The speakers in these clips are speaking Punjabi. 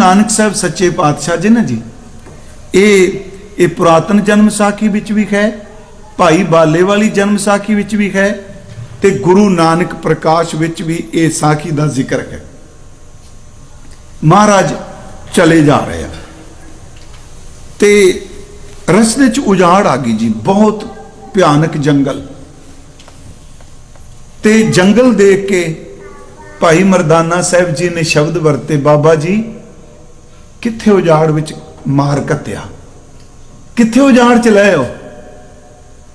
ਨਾਨਕ ਸਾਹਿਬ ਸੱਚੇ ਪਾਤਸ਼ਾਹ ਜੀ ਨਾ ਜੀ। ਇਹ ਇਹ ਪੁਰਾਤਨ ਜਨਮ ਸਾਖੀ ਵਿੱਚ ਵੀ ਹੈ, ਭਾਈ ਬਾਲੇ ਵਾਲੀ ਜਨਮ ਸਾਖੀ ਵਿੱਚ ਵੀ ਹੈ ਤੇ ਗੁਰੂ ਨਾਨਕ ਪ੍ਰਕਾਸ਼ ਵਿੱਚ ਵੀ ਇਹ ਸਾਖੀ ਦਾ ਜ਼ਿਕਰ ਹੈ। ਮਹਾਰਾਜ ਚਲੇ ਜਾ ਰਹੇ ਆ ਤੇ ਰਸਤੇ 'ਚ ਉਜਾੜ ਆ ਗਈ ਜੀ, ਬਹੁਤ ਭਿਆਨਕ ਜੰਗਲ। ਤੇ ਜੰਗਲ ਦੇਖ ਕੇ ਭਾਈ ਮਰਦਾਨਾ ਸਾਹਿਬ ਜੀ ਨੇ ਸ਼ਬਦ ਵਰਤੇ, ਬਾਬਾ ਜੀ ਕਿੱਥੇ ਉਜਾੜ ਵਿੱਚ ਮਾਰ ਕੱਤਿਆ? ਕਿੱਥੇ ਉਜਾੜ ਚ ਲੈ ਹੋ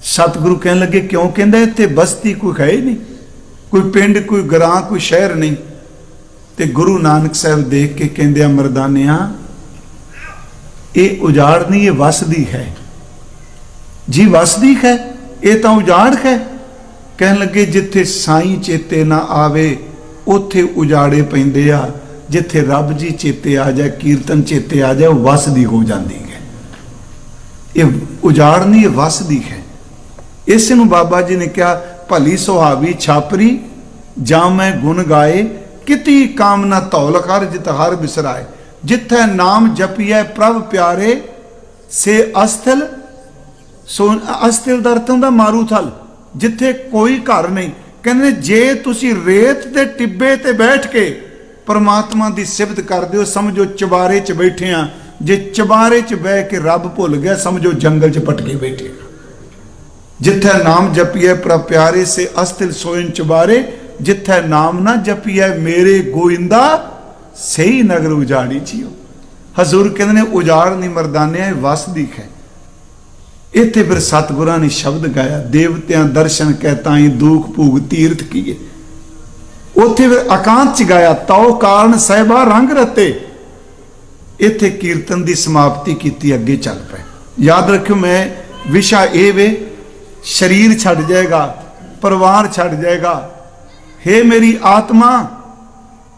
ਸਤਿਗੁਰੂ ਕਹਿਣ ਲੱਗੇ, ਕਿਉਂ ਕਹਿੰਦਾ, ਇੱਥੇ ਬਸਤੀ ਕੋਈ ਹੈ ਹੀ ਨਹੀਂ। ਕੋਈ ਪਿੰਡ, ਕੋਈ ਗਰਾਂ ਕੋਈ ਸ਼ਹਿਰ ਨਹੀਂ। ਤੇ ਗੁਰੂ ਨਾਨਕ ਸਾਹਿਬ ਦੇਖ ਕੇ ਕਹਿੰਦੇ ਆ, ਮਰਦਾਨਿਆਂ, ਇਹ ਉਜਾੜ ਨਹੀਂ, ਇਹ ਵਸਦੀ ਹੈ। ਜੀ ਵਸਦੀ ਹੈ, ਇਹ ਤਾਂ ਉਜਾੜ ਹੈ। ਕਹਿਣ ਲੱਗੇ, ਜਿੱਥੇ ਸਾਈਂ ਚੇਤੇ ਨਾ ਆਵੇ, ਉੱਥੇ ਉਜਾੜੇ ਪੈਂਦੇ ਆ। ਜਿੱਥੇ ਰੱਬ ਜੀ ਚੇਤੇ ਆ ਜਾਏ, ਕੀਰਤਨ ਚੇਤੇ ਆ ਜਾਏ, ਉਹ ਵਸਦੀ ਹੋ ਜਾਂਦੀ ਹੈ। ਇਹ ਉਜਾੜਨੀ ਨਹੀਂ, ਇਹ ਹੈ। ਇਸ ਨੂੰ ਬਾਬਾ ਜੀ ਨੇ ਕਿਹਾ, ਭਲੀ ਸੁਹਾਵੀ ਛਾਪਰੀ, ਜਾਂ ਮੈਂ ਗੁਣ ਗਾਏ, ਕਿਤੀ ਕਾਮਨਾ ਧੌਲ ਕਰ, ਜਿਤ ਹਰ ਬਿਸਰਾਏ। ਜਿੱਥੇ ਨਾਮ ਜਪੀਐ ਪ੍ਰਭ ਪਿਆਰੇ, ਸੇ ਅਸਥਲ, ਸੋ ਅਸਥਿਲ ਦਾ ਅਰਥ ਹੁੰਦਾ ਮਾਰੂ ਜਿੱਥੇ ਕੋਈ ਘਰ ਨਹੀਂ। ਕਹਿੰਦੇ, ਜੇ ਤੁਸੀਂ ਰੇਤ ਦੇ ਟਿੱਬੇ ਤੇ ਬੈਠ ਕੇ ਪਰਮਾਤਮਾ ਦੀ ਸਿਫਤ ਕਰਦੇ ਹੋ ਸਮਝੋ ਚਬਾਰੇ 'ਚ ਬੈਠੇ ਆ। ਜੇ ਚਬਾਰੇ 'ਚ ਬਹਿ ਕੇ ਰੱਬ ਭੁੱਲ ਗਿਆ, ਸਮਝੋ ਜੰਗਲ 'ਚ ਪਟਕੇ ਬੈਠੇ ਜਿੱਥੇ ਨਾਮ ਜਪੀਏ ਪ੍ਰਭ ਪਿਆਰੇ, ਸੇ ਅਸਥਿਲ ਸੋਇਨ ਚਬਾਰੇ। ਜਿੱਥੇ ਨਾਮ ਨਾ ਜਪੀਏ ਮੇਰੇ ਗੋਇੰਦਾ ਸਹੀ ਨਗਰ ਉਜਾੜੀ ਜੀਓ। ਹਜ਼ੂਰ ਕਹਿੰਦੇ ਨੇ, ਉਜਾੜ ਨਹੀਂ ਮਰਦਾਨਿਆ, ਇਹ ਵਸਦੀ ਹੈ ਇੱਥੇ ਫਿਰ ਸਤਿਗੁਰਾਂ ਨੇ ਸ਼ਬਦ ਗਾਇਆ, ਦੇਵਤਿਆਂ ਦਰਸ਼ਨ ਕਹਿ ਤਾਈ ਦੂਖ ਭੂਗ ਤੀਰਥ ਕੀਏ। ਉੱਥੇ ਫਿਰ ਚ ਗਾਇਆ ਤਉ ਕਾਰਨ ਸਹਿਬਾ ਰੰਗ ਰਤੇ। ਇੱਥੇ ਕੀਰਤਨ ਦੀ ਸਮਾਪਤੀ ਕੀਤੀ, ਅੱਗੇ ਚੱਲ ਪਏ। ਯਾਦ ਰੱਖਿਓ ਮੈਂ, ਵਿਸ਼ਾ ਇਹ ਵੇ, ਸਰੀਰ ਛੱਡ ਜਾਏਗਾ, ਪਰਿਵਾਰ ਛੱਡ ਜਾਏਗਾ। ਹੇ ਮੇਰੀ ਆਤਮਾ,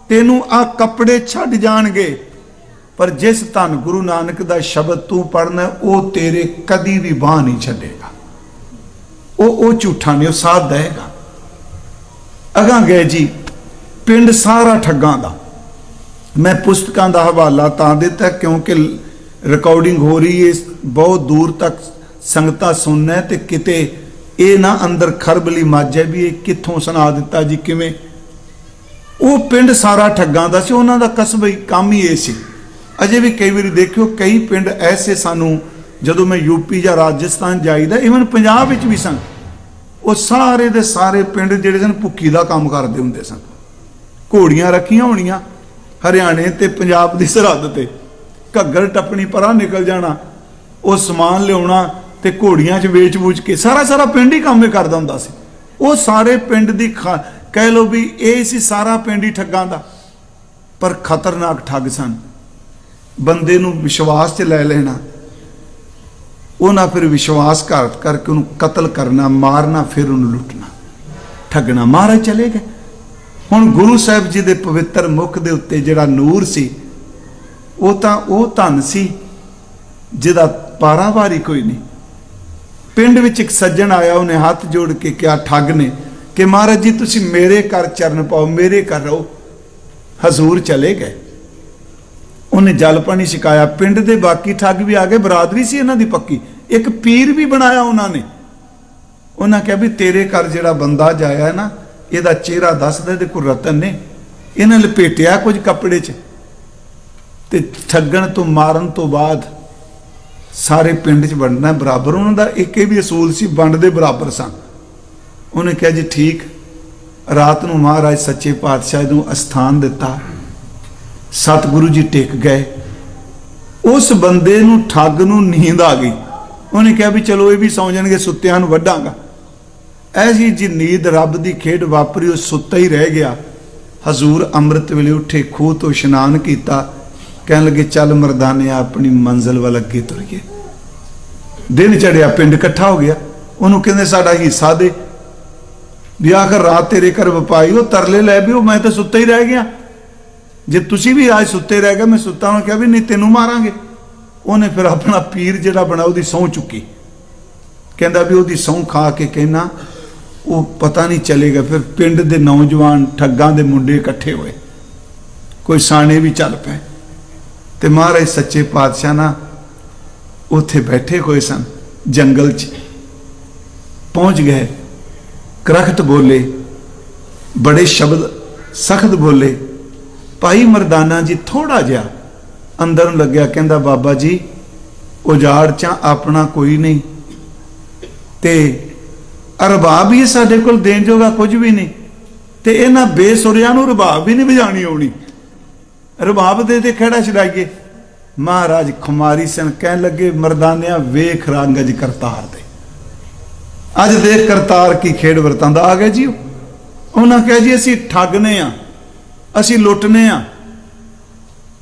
ਤੈਨੂੰ ਆ ਕੱਪੜੇ ਛੱਡ ਜਾਣਗੇ। ਪਰ ਜਿਸ ਧੰਨ ਗੁਰੂ ਨਾਨਕ ਦਾ ਸ਼ਬਦ ਤੂੰ ਪੜਨਾ ਉਹ ਤੇਰੇ ਕਦੀ ਵੀ ਬਾਹ ਨਹੀਂ ਛੱਡੇਗਾ। ਉਹ ਉਹ ਝੂਠਾ ਨਹੀਂ, ਉਹ ਸਾਥ ਦੇਗਾ ਅਗਾਂ ਗਏ ਜੀ। ਪਿੰਡ ਸਾਰਾ ਠੱਗਾਂ ਦਾ। ਮੈਂ ਪੁਸਤਕਾਂ ਦਾ ਹਵਾਲਾ ਤਾਂ ਦਿੱਤਾ ਕਿਉਂਕਿ ਰਿਕਾਰਡਿੰਗ ਹੋ ਰਹੀ ਹੈ ਬਹੁਤ ਦੂਰ ਤੱਕ ਸੰਗਤਾਂ ਸੁਣਨਾ ਹੈ ਤੇ ਕਿਤੇ ਇਹ ਨਾ ਅੰਦਰ ਖਰਬਲੀ ਮਾਜੇ ਵੀ ਇਹ ਕਿੱਥੋਂ ਸੁਣਾ ਦਿੱਤਾ ਜੀ, ਕਿਵੇਂ? ਉਹ ਪਿੰਡ ਸਾਰਾ ਠੱਗਾਂ ਦਾ ਸੀ, ਉਹਨਾਂ ਦਾ ਕਸਬਾ ਹੀ ਕੰਮ ਹੀ ਇਹ ਸੀ। ਅਜੇ ਵੀ ਕਈ ਵਾਰੀ ਦੇਖਿਓ, ਕਈ ਪਿੰਡ ਐਸੇ ਸਾਨੂੰ ਜਦੋਂ ਮੈਂ ਯੂਪੀ ਜਾਂ ਰਾਜਸਥਾਨ ਜਾਈਦਾ ਇਵਨ ਪੰਜਾਬ ਵਿੱਚ ਵੀ ਸਨ, ਉਹ ਸਾਰੇ ਦੇ ਸਾਰੇ ਪਿੰਡ ਜਿਹੜੇ ਸਨ ਭੁੱਕੀ ਦਾ ਕੰਮ ਕਰਦੇ ਹੁੰਦੇ ਸਨ। ਘੋੜੀਆਂ ਰੱਖੀਆਂ ਹੋਣੀਆਂ ਹਰਿਆਣੇ ਤੇ ਪੰਜਾਬ ਦੀ ਸਰਹੱਦ ਤੇ। ਘੱਗਰ ਟੱਪਣੀ ਪਰਾਂ ਨਿਕਲ ਜਾਣਾ, ਉਹ ਸਮਾਨ ਲਿਆਉਣਾ ਤੇ ਘੋੜੀਆਂ 'ਚ ਵੇਚ-ਵੂਚ ਕੇ ਸਾਰਾ ਸਾਰਾ ਪਿੰਡ ਹੀ ਕੰਮ ਕਰਦਾ ਹੁੰਦਾ ਸੀ। ਉਹ ਸਾਰੇ ਪਿੰਡ ਦੀ ਖਾ- ਕਹਿ ਲੋ ਵੀ ਇਹ ਸੀ ਸਾਰਾ ਪਿੰਡ ਹੀ ਠੱਗਾਂ ਦਾ। ਪਰ ਖਤਰਨਾਕ ਠੱਗ ਸਨ। ਬੰਦੇ ਨੂੰ ਵਿਸ਼ਵਾਸ 'ਚ ਲੈ ਲੈਣਾ, ਉਹਨਾਂ ਫਿਰ ਵਿਸ਼ਵਾਸਘਾਤ ਕਰਕੇ ਉਹਨੂੰ ਕਤਲ ਕਰਨਾ, ਮਾਰਨਾ, ਫਿਰ ਉਹਨੂੰ ਲੁੱਟਣਾ। ਠੱਗਣਾ ਮਾਰੇ ਚਲੇ ਗਏ। ਹੁਣ ਗੁਰੂ ਸਾਹਿਬ ਜੀ ਦੇ ਪਵਿੱਤਰ ਮੁਖ ਦੇ ਉੱਤੇ ਜਿਹੜਾ ਨੂਰ ਸੀ, ਉਹ ਤਾਂ ਉਹ ਧਨ ਸੀ, ਜਿਹਦਾ ਪਾਰਾਵਾਰੀ ਕੋਈ ਨਹੀਂ। ਪਿੰਡ ਵਿੱਚ ਇੱਕ ਸੱਜਣ ਆਇਆ, ਉਹਨੇ ਹੱਥ ਜੋੜ ਕੇ ਕਿਹਾ, ਠੱਗ ਨੇ, ਕਿ ਮਹਾਰਾਜ ਜੀ, ਤੁਸੀਂ ਮੇਰੇ ਘਰ ਚਰਨ ਪਾਓ, ਮੇਰੇ ਘਰ ਰਹੋ। ਹਜ਼ੂਰ ਚਲੇ ਗਏ। ਉਹਨੇ ਜਲ ਪਾਣੀ ਛਕਾਇਆ। ਪਿੰਡ ਦੇ ਬਾਕੀ ਠੱਗ ਵੀ ਆ ਗਏ ਬਰਾਦਰੀ ਸੀ ਇਹਨਾਂ ਦੀ ਪੱਕੀ। ਇੱਕ ਪੀਰ ਵੀ ਬਣਾਇਆ ਉਹਨਾਂ ਨੇ। ਉਹਨਾਂ ਕਿਹਾ ਵੀ ਤੇਰੇ ਘਰ ਜਿਹੜਾ ਬੰਦਾ ਜਾਇਆ ਨਾ ਇਹਦਾ ਚਿਹਰਾ ਦੱਸਦਾ ਤੇ ਕੋਈ ਰਤਨ ਨੇ ਇਹਨਾਂ ਲਪੇਟਿਆ ਕੁਝ ਕੱਪੜੇ 'ਚ ਤੇ ਠੱਗਣ ਤੋਂ ਮਾਰਨ ਤੋਂ ਬਾਅਦ ਸਾਰੇ ਪਿੰਡ 'ਚ ਵੰਡਣਾ ਬਰਾਬਰ। ਉਹਨਾਂ ਦਾ ਇੱਕ ਇਹ ਵੀ ਅਸੂਲ ਸੀ, ਵੰਡਦੇ ਬਰਾਬਰ ਸਨ। ਉਹਨੇ ਕਿਹਾ ਜੀ ਠੀਕ, ਰਾਤ ਨੂੰ ਮਹਾਰਾਜ ਸੱਚੇ ਪਾਤਸ਼ਾਹ ਨੂੰ ਅਸਥਾਨ ਦਿੱਤਾ। ਸਤਿਗੁਰੂ ਜੀ ਟਿਕ ਗਏ। ਉਸ ਬੰਦੇ ਨੂੰ ਠੱਗ ਨੂੰ ਨੀਂਦ ਆ ਗਈ। ਉਹਨੇ ਕਿਹਾ ਵੀ ਚਲੋ ਇਹ ਵੀ ਸੌਂ ਜਾਣਗੇ, ਸੁੱਤਿਆਂ ਨੂੰ ਵੱਢਾਂਗਾ। ਐਸੀ ਜੀ ਨੀਂਦ ਰੱਬ ਦੀ ਖੇਡ ਵਾਪਰੀ, ਉਹ ਸੁੱਤਾ ਹੀ ਰਹਿ ਗਿਆ। ਹਜ਼ੂਰ ਅੰਮ੍ਰਿਤ ਵੇਲੇ ਉੱਠੇ, ਖੂਹ ਤੋਂ ਇਸ਼ਨਾਨ ਕੀਤਾ, ਕਹਿਣ ਲੱਗੇ, ਚੱਲ ਮਰਦਾਨਿਆ ਆਪਣੀ ਮੰਜ਼ਲ ਵੱਲ ਅੱਗੇ ਤੁਰੀਏ। ਦਿਨ ਚੜਿਆ ਪਿੰਡ ਇਕੱਠਾ ਹੋ ਗਿਆ। ਉਹਨੂੰ ਕਹਿੰਦੇ, ਸਾਡਾ ਹਿੱਸਾ ਦੇ। ਵੀ ਆਖਰ ਰਾਤ ਤੇਰੇ ਘਰ ਵਪਾਈ ਉਹ ਤਰਲੇ ਲੈ ਵੀ, ਉਹ ਮੈਂ ਤਾਂ ਸੁੱਤਾ ਹੀ ਰਹਿ ਗਿਆ। ਜੇ ਤੁਸੀਂ ਵੀ ਅੱਜ ਸੁੱਤੇ ਰਹਿ ਗਏ, ਮੈਂ ਸੁੱਤਾ ਹਾਂ ਕਿਹਾ ਵੀ ਨਹੀਂ, ਤੈਨੂੰ ਮਾਰਾਂਗੇ। ਉਹਨੇ ਫਿਰ ਆਪਣਾ ਪੀਰ ਜਿਹੜਾ ਬਣਾ, ਉਹਦੀ ਸਹੁੰ ਚੁੱਕੀ। ਕਹਿੰਦਾ ਵੀ ਉਹਦੀ ਸਹੁੰ ਖਾ ਕੇ ਕਹਿਣਾ ਉਹ ਪਤਾ ਨਹੀਂ ਚਲੇਗਾ ਫਿਰ ਪਿੰਡ ਦੇ ਨੌਜਵਾਨ ਠੱਗਾਂ ਦੇ ਮੁੰਡੇ ਇਕੱਠੇ ਹੋਏ। ਕੋਈ ਸਾਣੇ ਵੀ ਚੱਲ ਪਏ। ਤੇ ਮਹਾਰਾਜ ਸੱਚੇ ਪਾਤਸ਼ਾਹ ਨਾ ਉੱਥੇ ਬੈਠੇ ਹੋਏ ਸਨ, ਜੰਗਲ 'ਚ। ਪਹੁੰਚ ਗਏ। ਕਰਖਤ ਬੋਲੇ। ਬੜੇ ਸ਼ਬਦ, ਸਖਤ ਬੋਲੇ। ਭਾਈ ਮਰਦਾਨਾ ਜੀ ਥੋੜਾ ਜਿਹਾ ਅੰਦਰ ਨੂੰ ਲੱਗਿਆ, ਕਹਿੰਦਾ, ਬਾਬਾ ਜੀ, ਉਜਾੜ ਚ ਆਪਣਾ ਕੋਈ ਨਹੀਂ। ਤੇ ਰਬਾਬ ਹੀ ਸਾਡੇ ਕੋਲ ਦੇਣ ਜੋਗਾ ਕੁਝ ਵੀ ਨਹੀਂ। ਤੇ ਇਹਨਾਂ ਬੇਸੁਰਿਆਂ ਨੂੰ ਰਬਾਬ ਵੀ ਨਹੀਂ ਵਜਾਣੀ ਆਉਣੀ। ਰਬਾਬ ਦੇ ਤੇ ਖੜਾ ਛਡਾਈਏ। ਮਹਾਰਾਜ ਖੁਮਾਰੀ ਸਨ, ਕਹਿਣ ਲੱਗੇ, ਮਰਦਾਨਿਆਂ ਵੇਖ ਰੰਗ ਅਜ ਕਰਤਾਰ ਦੇ। ਅੱਜ ਦੇਖ ਕਰਤਾਰ ਕੀ ਖੇਡ ਵਰਤਾਂਦਾ ਆ ਗਿਆ ਜੀ ਉਹਨਾਂ ਕਿਹਾ ਜੀ, ਅਸੀਂ ਠੱਗਨੇ ਆ, ਅਸੀਂ ਲੁੱਟਨੇ ਆ।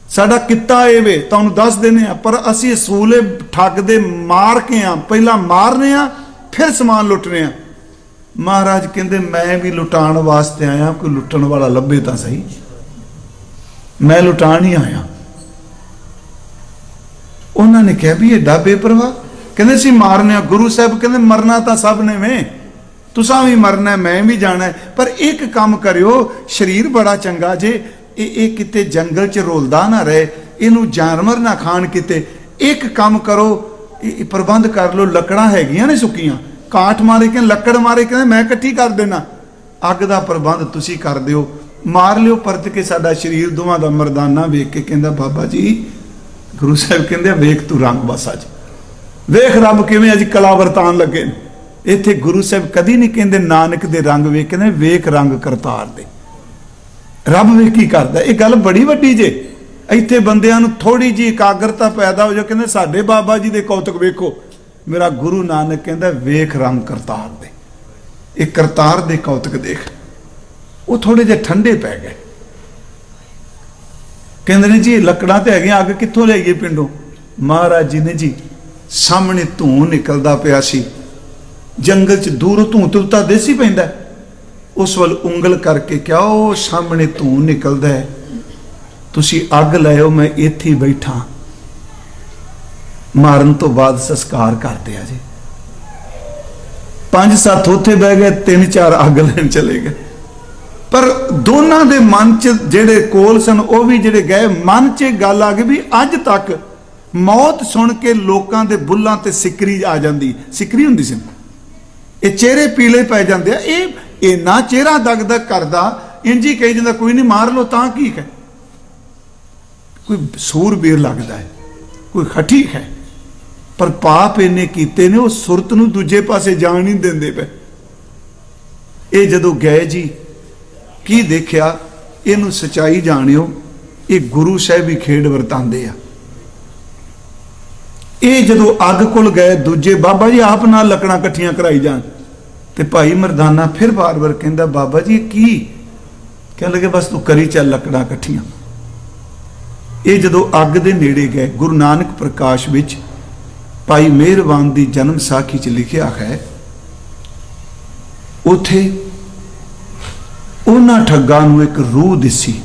ਸਾਡਾ ਕਿੱਤਾ ਇਹ ਵੇ, ਤੁਹਾਨੂੰ ਦੱਸ ਦਿੰਦੇ ਆ, ਪਰ ਅਸੀਂ ਅਸੂਲੇ ਠੱਗ ਦੇ ਮਾਰ ਕੇ ਆ। ਪਹਿਲਾਂ ਮਾਰਨੇ ਆ, ਫਿਰ ਸਮਾਨ ਲੁੱਟਨੇ ਆ। ਮਹਾਰਾਜ ਕਹਿੰਦੇ, ਮੈਂ ਵੀ ਲੁਟਾਉਣ ਵਾਸਤੇ ਆਇਆ, ਕੋਈ ਲੁੱਟਣ ਵਾਲਾ ਲੱਭੇ ਤਾਂ ਸਹੀ। ਮੈਂ ਲੁਟਾਉਣ ਹੀ ਆਇਆ। ਉਹਨਾਂ ਨੇ ਕਿਹਾ ਵੀ ਇਹ ਡਾਬੇ ਪਰਵਾ। ਕਹਿੰਦੇ ਸੀ ਮਾਰਨੇ ਆ। ਗੁਰੂ ਸਾਹਿਬ ਕਹਿੰਦੇ, ਮਰਨਾ ਤਾਂ ਸਭ ਨੇ ਵੇ। ਤੁਸੀਂ ਵੀ ਮਰਨਾ ਮੈਂ ਵੀ ਜਾਣਾ ਪਰ ਇੱਕ ਕੰਮ ਕਰਿਓ, ਸਰੀਰ ਬੜਾ ਚੰਗਾ ਜੇ। ਇਹ ਇਹ ਕਿਤੇ ਜੰਗਲ 'ਚ ਰੋਲਦਾ ਨਾ ਰਹੇ। ਇਹਨੂੰ ਜਾਨਵਰ ਨਾ ਖਾਣ ਕਿਤੇ। ਇੱਕ ਕੰਮ ਕਰੋ, ਇਹ ਇਹ ਪ੍ਰਬੰਧ ਕਰ ਲਓ। ਲੱਕੜਾਂ ਹੈਗੀਆਂ ਨੇ ਸੁੱਕੀਆਂ। ਕਾਠ ਮਾਰੇ ਕਹਿੰਦੇ, ਲੱਕੜ ਮਾਰੇ ਕਹਿੰਦੇ, ਮੈਂ ਇਕੱਠੀ ਕਰ ਦੇਣਾ। ਅੱਗ ਦਾ ਪ੍ਰਬੰਧ ਤੁਸੀਂ ਕਰ ਦਿਓ। ਮਾਰ ਲਿਓ, ਪਰਤ ਕੇ ਸਾਡਾ ਸਰੀਰ ਦੋਵਾਂ ਦਾ ਮਰਦਾਨਾ ਵੇਖ ਕੇ ਕਹਿੰਦਾ, ਬਾਬਾ ਜੀ, ਗੁਰੂ ਸਾਹਿਬ ਕਹਿੰਦੇ ਵੇਖ ਤੂੰ ਰੰਗ ਬਸ ਅੱਜ। ਵੇਖ ਰੱਬ ਕਿਵੇਂ ਅੱਜ ਕਲਾ ਵਰਤਾਨ ਲੱਗੇ ਨੇ। ਇੱਥੇ ਗੁਰੂ ਸਾਹਿਬ ਕਦੀ ਨਹੀਂ ਕਹਿੰਦੇ, ਨਾਨਕ ਦੇ ਰੰਗ ਵੇਖ ਕਹਿੰਦੇ, ਵੇਖ ਰੰਗ ਕਰਤਾਰ ਦੇ। ਰੱਬ ਵੇਖ ਕੀ ਕਰਦਾ? ਇਹ ਗੱਲ ਬੜੀ ਵੱਡੀ ਜੇ। ਇੱਥੇ ਬੰਦਿਆਂ ਨੂੰ ਥੋੜੀ ਜੀ ਇਕਾਗਰਤਾ ਪੈਦਾ ਹੋ ਜਾ ਕਹਿੰਦੇ, ਸਾਡੇ ਬਾਬਾ ਜੀ ਦੇ ਕੌਤਕ ਵੇਖੋ। ਮੇਰਾ ਗੁਰੂ ਨਾਨਕ ਕਹਿੰਦਾ, ਵੇਖ ਰਾਮ ਕਰਤਾਰ ਦੇ। ਇਹ ਕਰਤਾਰ ਦੇ ਕੌਤਕ ਦੇਖ। ਉਹ ਥੋੜੇ ਜਿਹਾ ਠੰਡੇ ਪੈ ਗਏ। ਕਹਿੰਦੇ ਨੇ ਜੀ, ਇਹ ਲੱਕੜਾਂ ਤੇ ਹੈਗੀਆਂ, ਅੱਗ ਕਿੱਥੋਂ ਲਿਆਈਏ ਪਿੰਡੋਂ? ਮਹਾਰਾਜ ਜੀ ਨੇ ਜੀ, ਸਾਹਮਣੇ ਧੂੰ ਨਿਕਲਦਾ ਪਿਆ ਸੀ। ਜੰਗਲ 'ਚ ਦੂਰੋਂ ਧੂੰ ਤੇ ਦੇਸੀ ਪੈਂਦਾ ਉਸ ਵੱਲ ਉਂਗਲ ਕਰਕੇ ਕਿਹਾ ਉਹ ਸਾਹਮਣੇ ਧੂੰ ਨਿਕਲਦਾ ਤੁਸੀਂ ਅੱਗ ਲਾਇਓ, ਮੈਂ ਇੱਥੇ ਹੀ ਬੈਠਾ। ਮਾਰਨ ਤੋਂ ਬਾਅਦ ਸੰਸਕਾਰ ਕਰਦੇ ਆ ਜੀ। ਪੰਜ ਸੱਤ ਉੱਥੇ ਬਹਿ ਗਏ, ਤਿੰਨ ਚਾਰ ਅੱਗ ਲੈਣ ਚਲੇ ਗਏ। ਪਰ ਦੋਨਾਂ ਦੇ ਮਨ 'ਚ ਜਿਹੜੇ ਕੋਲ ਸਨ, ਉਹ ਵੀ ਜਿਹੜੇ ਗਏ, ਮਨ 'ਚ ਇਹ ਗੱਲ ਆ ਗਈ ਵੀ ਅੱਜ ਤੱਕ ਮੌਤ ਸੁਣ ਕੇ ਲੋਕਾਂ ਦੇ ਬੁੱਲਾਂ ਤੇ ਸਿਕਰੀ ਆ ਜਾਂਦੀ। ਸਿਕਰੀ ਹੁੰਦੀ ਸੀ ਇਹ ਚਿਹਰੇ ਪੀਲੇ ਪੈ ਜਾਂਦੇ ਆ। ਇਹ ਇੰਨਾ ਚਿਹਰਾ ਦਗਦਗ ਕਰਦਾ, ਇੰਜ ਹੀ ਕਹੀ ਜਾਂਦਾ, ਕੋਈ ਨਹੀਂ ਮਾਰ ਲੋ ਤਾਂ ਕੀ ਹੈ? ਕੋਈ ਸੂਰਬੀਰ ਲੱਗਦਾ ਹੈ, ਕੋਈ ਖਟੀਕ ਹੈ। ਪਰ ਪਾਪ ਇਹਨੇ ਕੀਤੇ ਨੇ, ਉਹ ਸੁਰਤ ਨੂੰ ਦੂਜੇ ਪਾਸੇ ਜਾਣ ਨਹੀਂ ਦਿੰਦੇ ਪਏ। ਇਹ ਜਦੋਂ ਗਏ ਜੀ, ਕੀ ਦੇਖਿਆ? ਇਹਨੂੰ ਸਚਾਈ ਜਾਣਿਓ, ਇਹ ਗੁਰੂ ਸਾਹਿਬ ਹੀ ਖੇਡ ਵਰਤਾਂਦੇ ਆ। ਇਹ ਜਦੋਂ ਅੱਗ ਕੋਲ ਗਏ, ਦੂਜੇ ਬਾਬਾ ਜੀ ਆਪ ਨਾਲ ਲੱਕੜਾਂ ਇਕੱਠੀਆਂ ਕਰਾਈ ਜਾਣ। ਤੇ ਭਾਈ ਮਰਦਾਨਾ ਫਿਰ ਬਾਰ-ਬਾਰ ਕਹਿੰਦਾ, ਬਾਬਾ ਜੀ ਕੀ? ਕਹਿਣ ਲੱਗੇ, ਬਸ ਤੂੰ ਕਰੀ ਚੱਲ ਲੱਕੜਾਂ ਇਕੱਠੀਆਂ। ਇਹ ਜਦੋਂ ਅੱਗ ਦੇ ਨੇੜੇ ਗਏ, ਗੁਰੂ ਨਾਨਕ ਪ੍ਰਕਾਸ਼ ਵਿੱਚ ਭਾਈ ਮਿਹਰਬਾਨ ਦੀ ਜਨਮ ਸਾਖੀ 'ਚ ਲਿਖਿਆ ਹੈ, ਉਥੇ ਉਹਨਾਂ ਠੱਗਾਂ ਨੂੰ ਇੱਕ ਰੂਹ ਦਿਸੀ।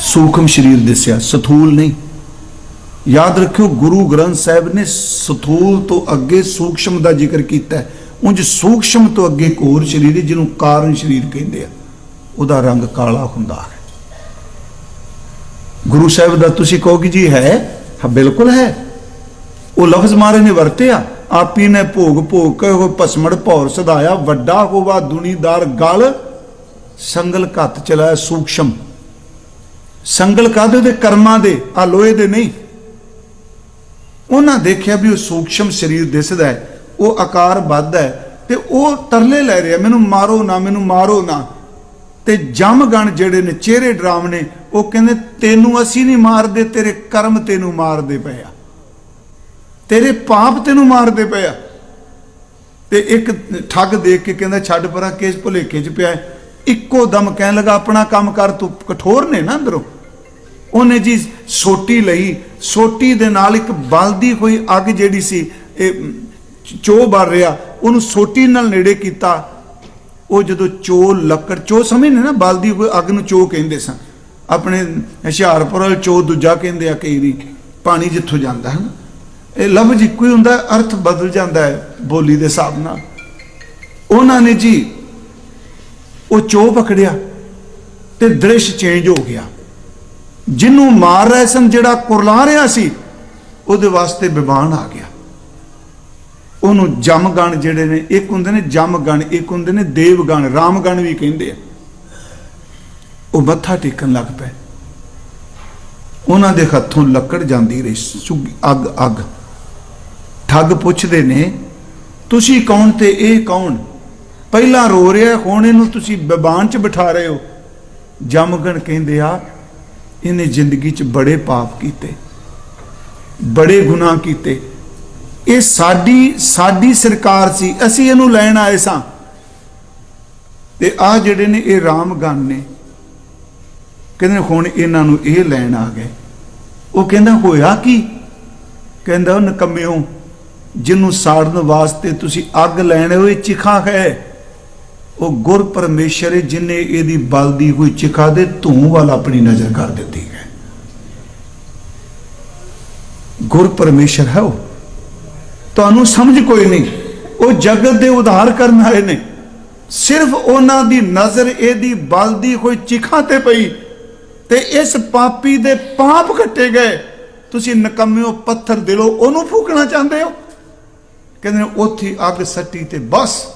ਸੂਖਮ ਸਰੀਰ ਦਿਸਿਆ, ਸਥੂਲ ਨਹੀਂ। ਯਾਦ ਰੱਖਿਓ, ਗੁਰੂ ਗ੍ਰੰਥ ਸਾਹਿਬ ਨੇ ਸਥੂਲ ਤੋਂ ਅੱਗੇ ਸੂਖਸ਼ਮ ਦਾ ਜ਼ਿਕਰ ਕੀਤਾ ਹੈ। ਉਂਝ ਸੂਖਸ਼ਮ ਤੋਂ ਅੱਗੇ ਇੱਕ ਹੋਰ ਸਰੀਰ ਜਿਹਨੂੰ ਕਾਰਨ ਸਰੀਰ ਕਹਿੰਦੇ ਆ। ਉਹਦਾ ਰੰਗ ਕਾਲਾ ਹੁੰਦਾ ਹੈ। ਗੁਰੂ ਸਾਹਿਬ ਦਾ ਤੁਸੀਂ ਕਹੋਗੇ ਜੀ ਹੈ, ਬਿਲਕੁਲ ਹੈ। ਉਹ ਲਫ਼ਜ਼ ਮਾਰੇ ਨੇ ਵਰਤਿਆ। ਆਪੀ ਨੇ ਭੋਗ ਭੋਗ ਕੇ ਉਹ ਪਸਮੜ ਭੌਰ ਸਦਾਇਆ। ਵੱਡਾ ਹੋਵਾ ਦੁਨੀਦਾਰ ਗਲ, ਸੰਗਲ ਘੱਤ ਚਲਾਇਆ ਸੂਖਸ਼ਮ। ਸੰਗਲ ਕਾਦੇ ਦੇ? ਕਰਮਾਂ ਦੇ। ਆ ਲੋਹੇ ਦੇ ਨਹੀਂ। ਉਹਨਾਂ ਦੇਖਿਆ ਵੀ ਉਹ ਸੂਖਸ਼ਮ ਸਰੀਰ ਦਿਸਦਾ ਹੈ। ਉਹ ਆਕਾਰ ਵੱਧਦਾ ਹੈ ਤੇ ਉਹ ਤਰਲੇ ਲੈ ਰਿਹਾ। ਮੈਨੂੰ ਮਾਰੋ ਨਾ, ਮੈਨੂੰ ਮਾਰੋ ਨਾ। ਤੇ ਜਮਗਣ ਜਿਹੜੇ ਨੇ, ਚਿਹਰੇ ਡਰਾਮ ਨੇ ਉਹ ਕਹਿੰਦੇ, ਤੈਨੂੰ ਅਸੀਂ ਨਹੀਂ ਮਾਰਦੇ, ਤੇਰੇ ਕਰਮ ਤੈਨੂੰ ਮਾਰਦੇ ਪਏ ਆ। ਤੇਰੇ ਪਾਪ ਤੈਨੂੰ ਮਾਰਦੇ ਪਿਆ ਤੇ ਇੱਕ ਠੱਗ ਦੇਖ ਕੇ ਕਹਿੰਦਾ, ਛੱਡ ਪਰਾਂ, ਕੇਸ ਭੁਲੇਖੇ ਚ ਪਿਆ ਇੱਕੋ ਦਮ ਕਹਿਣ ਲੱਗਾ, ਆਪਣਾ ਕੰਮ ਕਰ, ਤੂੰ ਕਠੋਰ ਨੇ ਨਾ ਅੰਦਰੋਂ। ਉਹਨੇ ਜੀ ਸੋਟੀ ਲਈ। ਸੋਟੀ ਦੇ ਨਾਲ ਇੱਕ ਬਲਦੀ ਹੋਈ ਅੱਗ ਜਿਹੜੀ ਸੀ, ਇਹ ਚੋ ਬਰ ਰਿਹਾ, ਉਹਨੂੰ ਸੋਟੀ ਨਾਲ ਨੇੜੇ ਕੀਤਾ। ਉਹ ਜਦੋਂ ਚੋ ਲੱਕੜ, ਚੋ ਸਮਝਦੇ ਨਾ ਬਲਦੀ ਹੋਈ ਅੱਗ ਨੂੰ ਚੋ ਕਹਿੰਦੇ ਸਨ। ਆਪਣੇ ਹੁਸ਼ਿਆਰਪੁਰ ਵਾਲ ਚੋ ਦੂਜਾ ਕਹਿੰਦੇ ਆ ਕਈ ਵੀ ਪਾਣੀ ਜਿੱਥੋਂ ਜਾਂਦਾ ਹੈ ਨਾ। ਇਹ ਲਫ਼ਜ਼ ਇੱਕੋ ਹੀ ਹੁੰਦਾ, ਅਰਥ ਬਦਲ ਜਾਂਦਾ ਹੈ ਬੋਲੀ ਦੇ ਹਿਸਾਬ ਨਾਲ। ਉਹਨਾਂ ਨੇ ਜੀ ਉਹ ਚੋ ਪਕੜਿਆ ਤੇ ਦ੍ਰਿਸ਼ ਚੇਂਜ ਹੋ ਗਿਆ। ਜਿਹਨੂੰ ਮਾਰ ਰਹੇ ਸਨ, ਜਿਹੜਾ ਕੁਰਲਾ ਰਿਹਾ ਸੀ, ਉਹਦੇ ਵਾਸਤੇ ਬਿਬਾਨ ਆ ਗਿਆ। ਉਹਨੂੰ ਜਮਗਣ ਜਿਹੜੇ ਨੇ, ਇੱਕ ਹੁੰਦੇ ਨੇ ਜਮਗਣ, ਇੱਕ ਹੁੰਦੇ ਨੇ ਦੇਵਗਣ, ਰਾਮਗਣ ਵੀ ਕਹਿੰਦੇ ਆ। ਉਹ ਮੱਥਾ ਟੇਕਣ ਲੱਗ ਪਏ। ਉਹਨਾਂ ਦੇ ਹੱਥੋਂ ਲੱਕੜ ਜਾਂਦੀ ਰਹੀ, ਸੁੱਗੀ ਅੱਗ ਅੱਗ। ਠੱਗ ਪੁੱਛਦੇ ਨੇ, ਤੁਸੀਂ ਕੌਣ ਤੇ ਇਹ ਕੌਣ? ਪਹਿਲਾਂ ਰੋ ਰਿਹਾ ਹੁਣ ਇਹਨੂੰ ਤੁਸੀਂ ਬਿਬਾਨ 'ਚ ਬਿਠਾ ਰਹੇ ਹੋ। ਜਮਗਣ ਕਹਿੰਦੇ ਆ, ਇਹਨੇ ਜ਼ਿੰਦਗੀ 'ਚ ਬੜੇ ਪਾਪ ਕੀਤੇ, ਬੜੇ ਗੁਨਾਹ ਕੀਤੇ। ਇਹ ਸਾਡੀ ਸਾਡੀ ਸਰਕਾਰ ਸੀ, ਅਸੀਂ ਇਹਨੂੰ ਲੈਣ ਆਏ ਸਾਂ। ਤੇ ਆ ਜਿਹੜੇ ਨੇ, ਇਹ ਰਾਮਗਨ ਨੇ। ਕਹਿੰਦੇ ਹੁਣ ਇਹਨਾਂ ਨੂੰ ਇਹ ਲੈਣ ਆ ਗਏ। ਉਹ ਕਹਿੰਦਾ, ਹੋਇਆ ਕੀ? ਕਹਿੰਦਾ, ਉਹ ਨਕਮਿਓ ਜਿਹਨੂੰ ਸਾੜਨ ਵਾਸਤੇ ਤੁਸੀਂ ਅੱਗ ਲੈਣੇ ਹੋਏ ਚਿਖਾ ਹੈ, ਉਹ ਗੁਰ ਪਰਮੇਸ਼ਰ ਹੈ ਜਿਨੇ ਇਹਦੀ ਬਲਦੀ ਹੋਈ ਚਿਖਾ ਦੇ ਧੂੰ ਵੱਲ ਆਪਣੀ ਨਜ਼ਰ ਕਰ ਦਿੱਤੀ ਹੈ। ਗੁਰ ਪਰਮੇਸ਼ਰ ਹੈ ਉਹ। ਤੁਹਾਨੂੰ ਸਮਝ ਕੋਈ ਨਹੀਂ, ਉਹ ਜਗਤ ਦੇ ਉਧਾਰ ਕਰਨ ਆਏ ਨੇ। ਸਿਰਫ ਉਹਨਾਂ ਦੀ ਨਜ਼ਰ ਇਹਦੀ ਬਲਦੀ ਹੋਈ ਚਿਖਾ ਤੇ ਪਈ ਤੇ ਇਸ ਪਾਪੀ ਦੇ ਪਾਪ ਕੱਟੇ ਗਏ। ਤੁਸੀਂ ਨਕਮਿਓ ਪੱਥਰ ਦਿਲੋ ਉਹਨੂੰ ਫੂਕਣਾ ਚਾਹੁੰਦੇ ਹੋ? ਕਹਿੰਦੇ ਨੇ, ਉੱਥੇ ਅੱਗ ਸੱਟੀ ਤੇ ਬਸ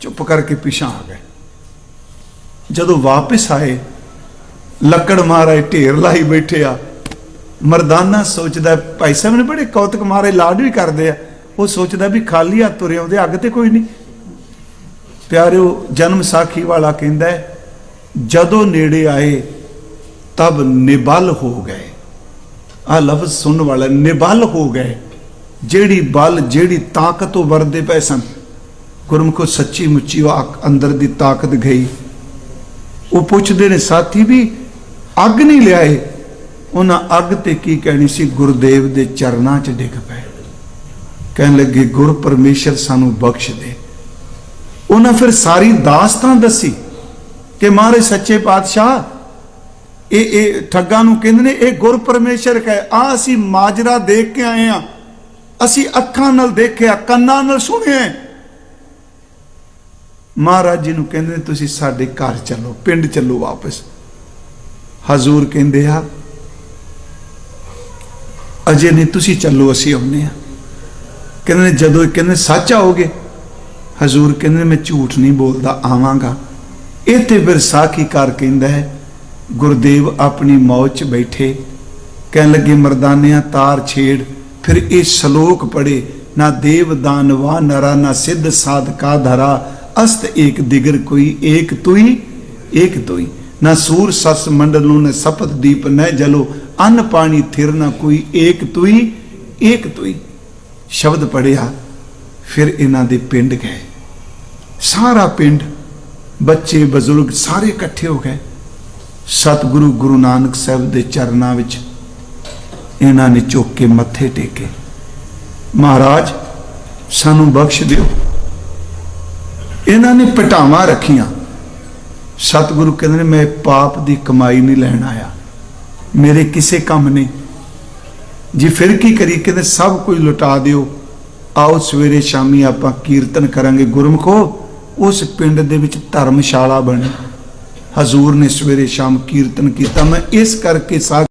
ਚੁੱਪ ਕਰਕੇ ਪਿਛਾਂ ਆ ਗਏ। ਜਦੋਂ ਵਾਪਸ ਆਏ, ਲੱਕੜ ਮਾਰੇ ਢੇਰ ਲਾਈ ਬੈਠੇ ਆ। ਮਰਦਾਨਾ ਸੋਚਦਾ, ਭਾਈ ਸਾਹਿਬ ਨੇ ਬੜੇ ਕੌਤਕ ਮਾਰੇ, ਲਾਡ ਵੀ ਕਰਦੇ ਆ। ਉਹ ਸੋਚਦਾ ਵੀ ਖਾਲੀ ਹੱਥ ਤੁਰੇ ਆਉਂਦੇ, ਅੱਗ ਤੇ ਕੋਈ ਨਹੀਂ। ਪਿਆਰਿਓ, ਜਨਮ ਸਾਖੀ ਵਾਲਾ ਕਹਿੰਦਾ ਜਦੋਂ ਨੇੜੇ ਆਏ, ਤਬ ਨਿਬਲ ਹੋ ਗਏ। ਆ ਲਫ਼ਜ਼ ਸੁਣਨ ਵਾਲਾ ਨਿਬਲ ਹੋ ਗਏ। ਜਿਹੜੀ ਬਲ, ਜਿਹੜੀ ਤਾਕਤ ਉਹ ਵਰਦੇ ਪਏ ਸਨ। ਗੁਰਮੁਖੋ ਸੱਚੀ ਮੁੱਚੀ ਉਹ ਅੰਦਰ ਦੀ ਤਾਕਤ ਗਈ। ਉਹ ਪੁੱਛਦੇ ਨੇ, ਸਾਥੀ ਵੀ ਅੱਗ ਨਹੀਂ ਲਿਆਏ ਉਹਨਾਂ ਅੱਗ ਤੇ ਕੀ ਕਹਿਣੀ ਸੀ? ਗੁਰਦੇਵ ਦੇ ਚਰਨਾਂ 'ਚ ਡਿੱਗ ਪਏ। ਕਹਿਣ ਲੱਗੇ, ਗੁਰ ਪਰਮੇਸ਼ਰ ਸਾਨੂੰ ਬਖਸ਼ ਦੇ। ਉਹਨਾਂ ਫਿਰ ਸਾਰੀ ਦਾਸਤਾਂ ਦੱਸੀ ਕਿ ਮਹਾਰਾਜ ਸੱਚੇ ਪਾਤਸ਼ਾਹ, ਇਹ ਇਹ ਠੱਗਾਂ ਨੂੰ ਕਹਿੰਦੇ ਨੇ, ਇਹ ਗੁਰ ਪਰਮੇਸ਼ਰ ਕਹੇ ਆ ਅਸੀਂ ਮਾਜਰਾ ਦੇਖ ਕੇ ਆਏ ਆ ਅਸੀਂ ਅੱਖਾਂ ਨਾਲ ਦੇਖਿਆ, ਕੰਨਾਂ ਨਾਲ ਸੁਣਿਆ। ਮਹਾਰਾਜ ਜੀ ਨੂੰ ਕਹਿੰਦੇ ਨੇ, ਤੁਸੀਂ ਸਾਡੇ ਘਰ ਚੱਲੋ, ਪਿੰਡ ਚੱਲੋ ਵਾਪਸ। ਹਜ਼ੂਰ ਕਹਿੰਦੇ ਆ, ਅਜੇ ਨਹੀਂ ਤੁਸੀਂ ਚੱਲੋ, ਅਸੀਂ ਆਉਨੇ ਆ ਕਹਿੰਦੇ ਨੇ, ਜਦੋਂ ਕਹਿੰਦੇ ਸੱਚ ਆਓਗੇ? ਹਜ਼ੂਰ ਕਹਿੰਦੇ ਨੇ, ਮੈਂ ਝੂਠ ਨਹੀਂ ਬੋਲਦਾ, ਆਵਾਂਗਾ। ਇਹ ਤੇ ਫਿਰ ਸਾਖੀ ਕਰ ਕਹਿੰਦਾ ਹੈ, ਗੁਰਦੇਵ ਆਪਣੀ ਮੌਜ 'ਚ ਬੈਠੇ। ਕਹਿਣ ਲੱਗੇ, ਮਰਦਾਨਿਆਂ, ਤਾਰ ਛੇੜ। ਫਿਰ ਇਹ ਸ਼ਲੋਕ ਪੜੇ ਨਾ ਦੇਵ ਦਾਨਵਾ ਨਰਾ ਨਾ ਸਿੱਧ ਸਾਧਕਾ ਧਰਾ, ਅਸਤ ਏਕ ਦਿਗਰ ਕੋਈ ਏਕ ਤੁਈ ਏਕ ਤੁਈ। ਨਾ ਸੂਰ ਸਸ ਮੰਡਲ ਨੂੰ ਨ ਸਪਤ ਦੀਪ ਨ ਜਲੋ, ਅੰਨ ਪਾਣੀ ਥਿਰ ਨਾ ਕੋਈ ਏਕ ਤੁਈ ਏਕ ਤੁਈ। ਸ਼ਬਦ ਪੜਿਆ ਫਿਰ ਇਹਨਾਂ ਦੇ ਪਿੰਡ ਗਏ। ਸਾਰਾ ਪਿੰਡ, ਬੱਚੇ ਬਜ਼ੁਰਗ ਸਾਰੇ ਇਕੱਠੇ ਹੋ ਗਏ। ਸਤਿਗੁਰੂ ਗੁਰੂ ਨਾਨਕ ਸਾਹਿਬ ਦੇ ਚਰਨਾਂ ਵਿੱਚ ਇਹਨਾਂ ਨੇ ਝੁੱਕ ਕੇ ਮੱਥੇ ਟੇਕੇ। ਮਹਾਰਾਜ, ਸਾਨੂੰ ਬਖਸ਼ ਦਿਓ। ਇਹਨਾਂ ਨੇ ਪਟਾਵਾਂ ਰੱਖੀਆਂ। ਸਤਿਗੁਰੂ ਕਹਿੰਦੇ ਨੇ, ਮੈਂ ਪਾਪ ਦੀ ਕਮਾਈ ਨਹੀਂ ਲੈਣ ਆਇਆ। ਮੇਰੇ ਕਿਸੇ ਕੰਮ ਨਹੀਂ। ਜੀ ਫਿਰ ਕੀ ਕਰੀ ਕਹਿੰਦੇ, ਸਭ ਕੁਝ ਲੁਟਾ ਦਿਓ। ਆਓ, ਸਵੇਰੇ ਸ਼ਾਮੀ ਆਪਾਂ ਕੀਰਤਨ ਕਰਾਂਗੇ। ਗੁਰਮਖੋ, ਉਸ ਪਿੰਡ ਦੇ ਵਿੱਚ ਧਰਮਸ਼ਾਲਾ ਬਣੀ। ਹਜ਼ੂਰ ਨੇ ਸਵੇਰੇ ਸ਼ਾਮ ਕੀਰਤਨ ਕੀਤਾ। ਮੈਂ ਇਸ ਕਰਕੇ ਸਾ